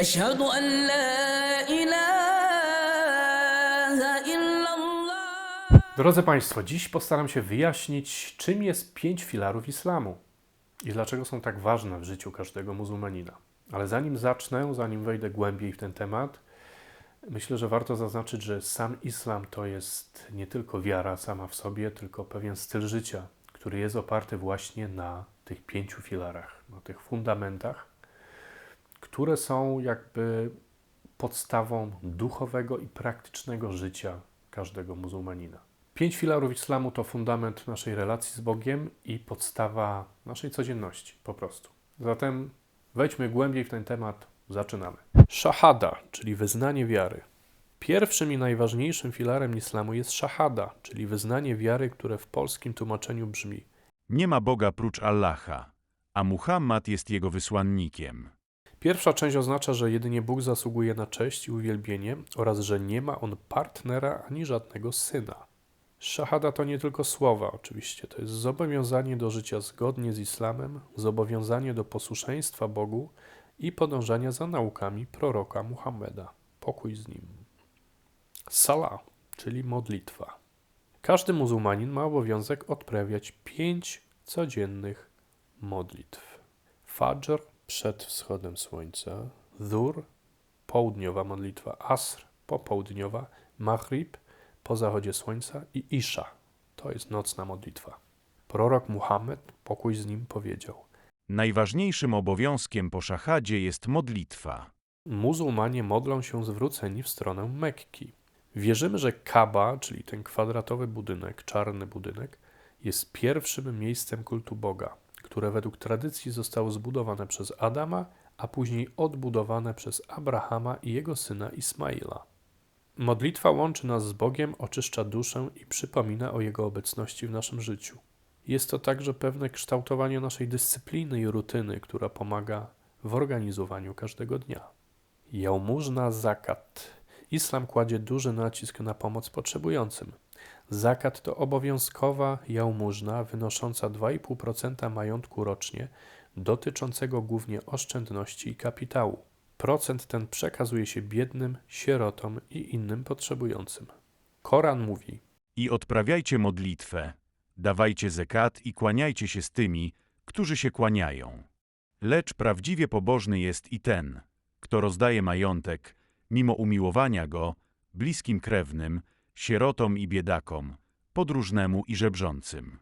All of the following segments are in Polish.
أشهد أن لا إله إلا الله Drodzy Państwo, dziś postaram się wyjaśnić, czym jest pięć filarów islamu i dlaczego są tak ważne w życiu każdego muzułmanina. Ale zanim zacznę, zanim wejdę głębiej w ten temat, myślę, że warto zaznaczyć, że sam islam to jest nie tylko wiara sama w sobie, tylko pewien styl życia, który jest oparty właśnie na tych pięciu filarach, na tych fundamentach, które są jakby podstawą duchowego i praktycznego życia każdego muzułmanina. Pięć filarów islamu to fundament naszej relacji z Bogiem i podstawa naszej codzienności, po prostu. Zatem wejdźmy głębiej w ten temat. Zaczynamy. Shahada, czyli wyznanie wiary. Pierwszym i najważniejszym filarem islamu jest shahada, czyli wyznanie wiary, które w polskim tłumaczeniu brzmi: Nie ma Boga prócz Allaha, a Muhammad jest jego wysłannikiem. Pierwsza część oznacza, że jedynie Bóg zasługuje na cześć i uwielbienie oraz że nie ma on partnera ani żadnego syna. Szahada to nie tylko słowa, oczywiście, to jest zobowiązanie do życia zgodnie z islamem, zobowiązanie do posłuszeństwa Bogu i podążania za naukami proroka Muhammeda. Pokój z nim. Salah, czyli modlitwa. Każdy muzułmanin ma obowiązek odprawiać pięć codziennych modlitw. Fajr przed wschodem słońca, Dhur południowa modlitwa, Asr popołudniowa, Maghrib po zachodzie słońca i Isha to jest nocna modlitwa. Prorok Muhammed, pokój z nim, powiedział: Najważniejszym obowiązkiem po szahadzie jest modlitwa. Muzułmanie modlą się zwróceni w stronę Mekki. Wierzymy, że Kaaba, czyli ten kwadratowy budynek, czarny budynek, jest pierwszym miejscem kultu Boga, które według tradycji zostało zbudowane przez Adama, a później odbudowane przez Abrahama i jego syna Ismaila. Modlitwa łączy nas z Bogiem, oczyszcza duszę i przypomina o Jego obecności w naszym życiu. Jest to także pewne kształtowanie naszej dyscypliny i rutyny, która pomaga w organizowaniu każdego dnia. Jałmużna zakat. Islam kładzie duży nacisk na pomoc potrzebującym. Zakat to obowiązkowa jałmużna wynosząca 2,5% majątku rocznie, dotyczącego głównie oszczędności i kapitału. Procent ten przekazuje się biednym, sierotom i innym potrzebującym. Koran mówi: I odprawiajcie modlitwę, dawajcie zekat i kłaniajcie się z tymi, którzy się kłaniają. Lecz prawdziwie pobożny jest i ten, kto rozdaje majątek, mimo umiłowania go, bliskim krewnym, sierotom i biedakom, podróżnemu i żebrzącym.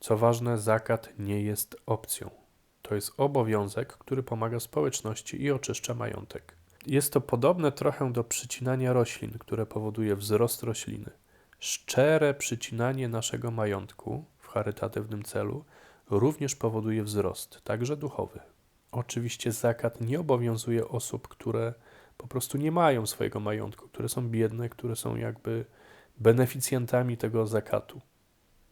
Co ważne, zakat nie jest opcją. To jest obowiązek, który pomaga społeczności i oczyszcza majątek. Jest to podobne trochę do przycinania roślin, które powoduje wzrost rośliny. Szczere przycinanie naszego majątku w charytatywnym celu również powoduje wzrost, także duchowy. Oczywiście zakat nie obowiązuje osób, które po prostu nie mają swojego majątku, które są biedne, które są jakby beneficjentami tego zakatu.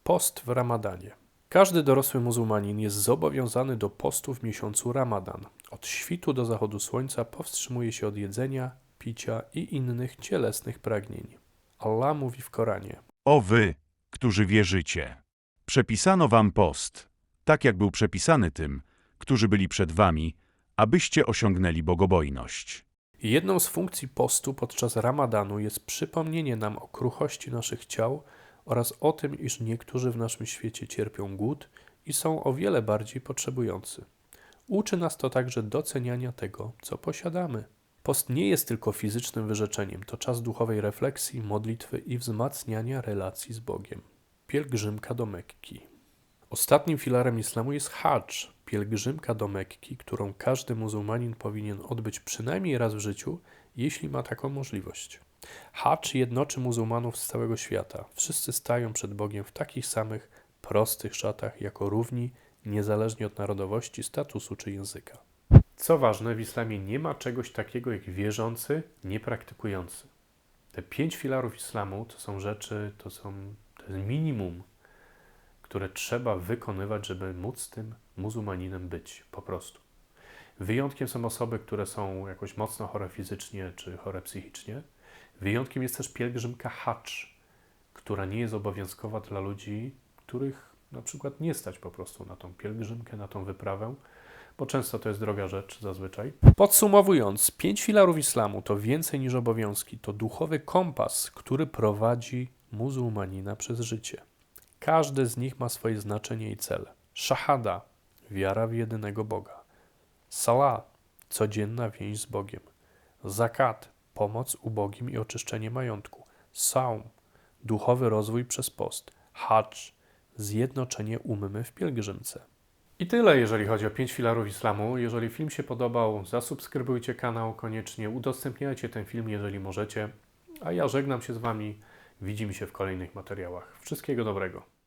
Post w Ramadanie. Każdy dorosły muzułmanin jest zobowiązany do postu w miesiącu Ramadan. Od świtu do zachodu słońca powstrzymuje się od jedzenia, picia i innych cielesnych pragnień. Allah mówi w Koranie: O wy, którzy wierzycie! Przepisano wam post, tak jak był przepisany tym, którzy byli przed wami, abyście osiągnęli bogobojność. Jedną z funkcji postu podczas Ramadanu jest przypomnienie nam o kruchości naszych ciał oraz o tym, iż niektórzy w naszym świecie cierpią głód i są o wiele bardziej potrzebujący. Uczy nas to także doceniania tego, co posiadamy. Post nie jest tylko fizycznym wyrzeczeniem, to czas duchowej refleksji, modlitwy i wzmacniania relacji z Bogiem. Pielgrzymka do Mekki. Ostatnim filarem islamu jest hadż, pielgrzymka do Mekki, którą każdy muzułmanin powinien odbyć przynajmniej raz w życiu, jeśli ma taką możliwość. Hadż jednoczy muzułmanów z całego świata. Wszyscy stają przed Bogiem w takich samych, prostych szatach, jako równi, niezależnie od narodowości, statusu czy języka. Co ważne, w islamie nie ma czegoś takiego jak wierzący, niepraktykujący. Te pięć filarów islamu to są rzeczy, to są to jest minimum, które trzeba wykonywać, żeby móc tym muzułmaninem być, po prostu. Wyjątkiem są osoby, które są jakoś mocno chore fizycznie czy chore psychicznie. Wyjątkiem jest też pielgrzymka hacz, która nie jest obowiązkowa dla ludzi, których na przykład nie stać po prostu na tą pielgrzymkę, na tą wyprawę, bo często to jest droga rzecz zazwyczaj. Podsumowując, pięć filarów islamu to więcej niż obowiązki, to duchowy kompas, który prowadzi muzułmanina przez życie. Każdy z nich ma swoje znaczenie i cel. Szahada, wiara w jedynego Boga. Salat, codzienna więź z Bogiem. Zakat, pomoc ubogim i oczyszczenie majątku. Saum, duchowy rozwój przez post. Hajj, zjednoczenie ummy w pielgrzymce. I tyle, jeżeli chodzi o pięć filarów islamu. Jeżeli film się podobał, zasubskrybujcie kanał koniecznie, udostępniajcie ten film, jeżeli możecie. A ja żegnam się z Wami. Widzimy się w kolejnych materiałach. Wszystkiego dobrego.